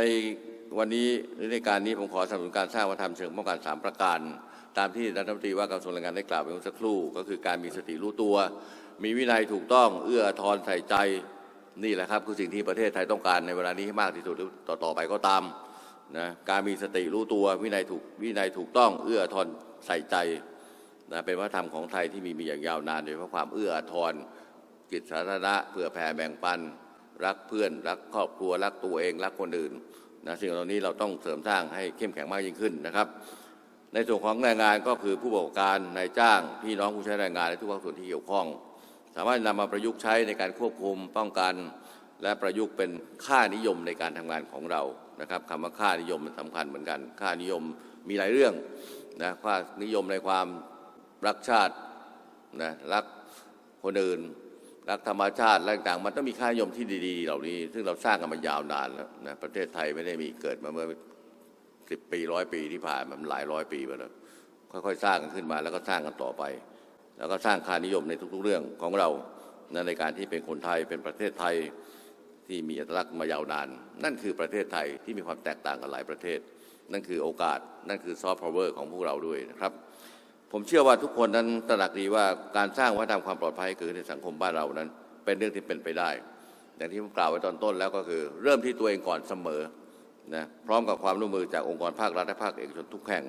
ในวันนี้หรือในการนี้ผมขอสนับสนุนการสร้างวัฒนธรรมเชิงป้องกันสามประการ ตามที่รัฐมนตรีว่าการกระทรวงแรงงานได้กล่าวไปเมื่อสักครู่ ก็คือการมีสติรู้ตัว มีวินัยถูกต้องเอื้ออาทรใส่ใจนี่แหละครับคือสิ่งที่ประเทศไทยต้องการในเวลานี้ให้มากที่สุดต่อต่อไปก็ตามนะการมีสติรู้ตัววินัยถูกวินัยถูกต้องเอื้ออาทรใส่ใจนะเป็นวัฒนธรรมของไทยที่มีมีอย่างยาวนานโดยเฉพาะความเอื้ออาทรจิตสาธารณะเพื่อแผ่แบ่งปัน รักเพื่อน รักครอบครัวรักตัวเอง รักคนอื่นนะสิ่งเหล่านี้เราต้องเสริมสร้างให้เข้มแข็งมากยิ่งขึ้นนะครับ ในส่วนของแรงงานก็คือผู้ประกอบการนายจ้าง พี่น้องผู้ใช้แรงงานและทุกภาคส่วนที่เกี่ยวข้อง สามารถนำมาประยุกต์ใช้ในการควบคุมป้องกัน และประยุกต์เป็นค่านิยมในการทำงานของเรานะครับคำว่าค่านิยมมันสำคัญเหมือนกัน ค่านิยมมีหลายเรื่องนะค่านิยมในความรักชาตินะรักคนอื่น รักธรรมชาติและต่างๆมันต้องมีค่านิยมที่ดี ๆ เหล่านี้ ซึ่งเราสร้างกันมายาวนานแล้วนะประเทศไทยไม่ได้มีเกิดมาเมื่อสิบปีร้อยปีที่ผ่านมามันหลายร้อยปีมาแล้วค่อยๆสร้างกันขึ้นมาแล้วก็สร้างกันต่อไป แล้วก็สร้างค่านิยมในทุก ๆ เรื่องของเรานในการที่เป็นคนไทยเป็นประเทศไทยที่มีอัตลักษณ์มายาวนาน นั่นคือประเทศไทยที่มีความแตกต่างกันหลายประเทศ นั่นคือโอกาสนั่นคือซอฟต์พาวเวอร์ของพวกเราด้วยนะครับ ผมเชื่อว่าทุกคนนั้นตระหนักดีว่าการสร้างวัฒนธรรมความปลอดภัยให้เกิดในสังคมบ้านเรานั้น เป็นเรื่องที่เป็นไปได้ อย่างที่ผมกล่าวไว้ตอนต้นแล้วก็คือ เริ่มที่ตัวเองก่อนเสมอนะพร้อมกับความร่วมมือจากองค์กรภาครัฐและภาคเอกชนทุกแห่ง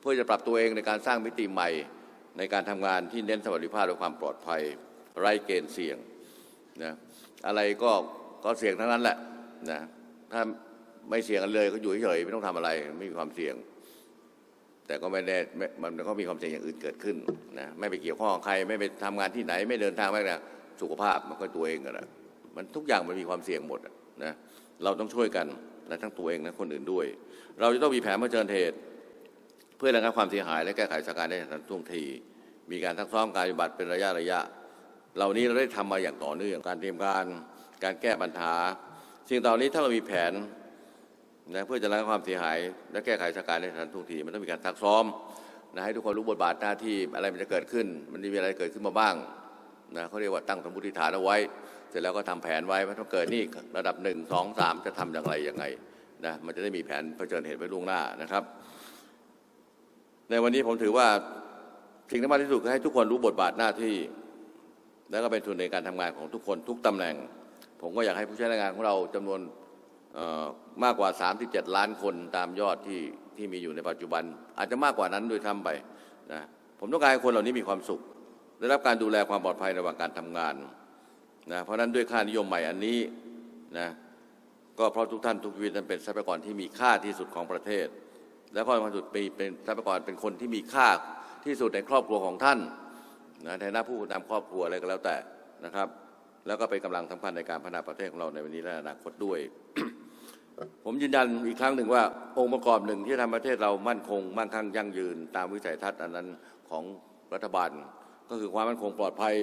เพื่อจะปรับตัวเองในการสร้างมิติใหม่ ในการทำงานที่เน้นสวัสดิภาพและความปลอดภัย ไร้เกณฑ์เสี่ยงนะอะไรก็ก็เสี่ยงทั้งนั้นแหละนะถ้าไม่เสี่ยงกันเลยก็อยู่เฉยๆไม่ต้องทำอะไรไม่มีความเสี่ยง แต่ก็ไม่ไม่มันก็มีความเสี่ยงอย่างอื่นเกิดขึ้นนะไม่ไปเกี่ยวข้องใครไม่ไปทำงานที่ไหน ไม่เดินทางไม่นะสุขภาพมันก็ตัวเองกันนะมันทุกอย่างมันมีความเสี่ยงหมดนะเราต้องช่วยกันนะทั้งตัวเองและคนอื่นด้วย เราจะต้องมีแผนเผชิญเหตุเพื่อระงับความเสียหายและแก้ไขสถานการณ์ได้ทันท่วงที มีการทักซ้อมการปฏิบัติเป็นระยะระยะ เหล่านี้เราได้ทำมาอย่างต่อเนื่องการเตรียมการการแก้ปัญหาสิ่งเหล่านี้ถ้าเรามีแผน นะเพื่อจะระงับความเสียหาย และแก้ไขสถานการณ์ในทันทุกทีมันต้องมีการซักซ้อมนะให้ทุกคนรู้บทบาทหน้าที่อะไรมันจะเกิดขึ้น มันมีอะไรเกิดขึ้นมาบ้างนะเขาเรียกว่าตั้งสมมติฐานเอาไว้ เสร็จแล้วก็ทำแผนไว้ว่าถ้าเกิดนี่ระดับหนึ่งสองสามจะทำอย่างไรยังไงนะมันจะได้มีแผนเผชิญเหตุไว้ล่วงหน้านะครับ ในวันนี้ผมถือว่าสิ่งที่มากที่สุดคือให้ทุกคนรู้บทบาทหน้าที่ แล้วก็เป็นส่วนในการทำงานของทุกคนทุกตำแหน่ง ผมก็อยากให้ผู้ใช้แรงงานของเราจำนวน มากกว่า 37 ล้านคนตามยอดที่ที่มีอยู่ในปัจจุบัน อาจจะมากกว่านั้นโดวยซ้ำไปนะผมต้องการให้คนเหล่านี้มีความสุข ได้รับการดูแลความปลอดภัยระหว่างการทำงานนะเพราะนั้นด้วยค่านิยมใหม่อันนี้นะก็เพราะทุกท่านทุกชีวิตนั้นเป็นทรัพยากรที่มีค่าที่สุดของประเทศ และข้อสำคัญสุดปีเป็นทรัพยากรเป็นคนที่มีค่าที่สุดในครอบครัวของท่านนะในฐานะผู้นำครอบครัวอะไรก็แล้วแต่นะครับ แล้วก็เป็นกำลังสำคัญในการพัฒนาประเทศของเราในวันนี้และอนาคตด้วย ผมยืนยันอีกครั้งหนึ่งว่าองค์ประกอบหนึ่งที่ทำประเทศเรามั่นคง มั่งคั่งยั่งยืน ตามวิสัยทัศน์อันนั้นของรัฐบาล ก็คือความมั่นคงปลอดภัย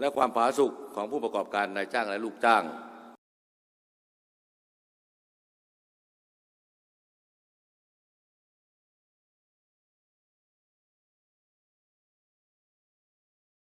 และความผาสุกของผู้ประกอบการนายจ้างและลูกจ้าง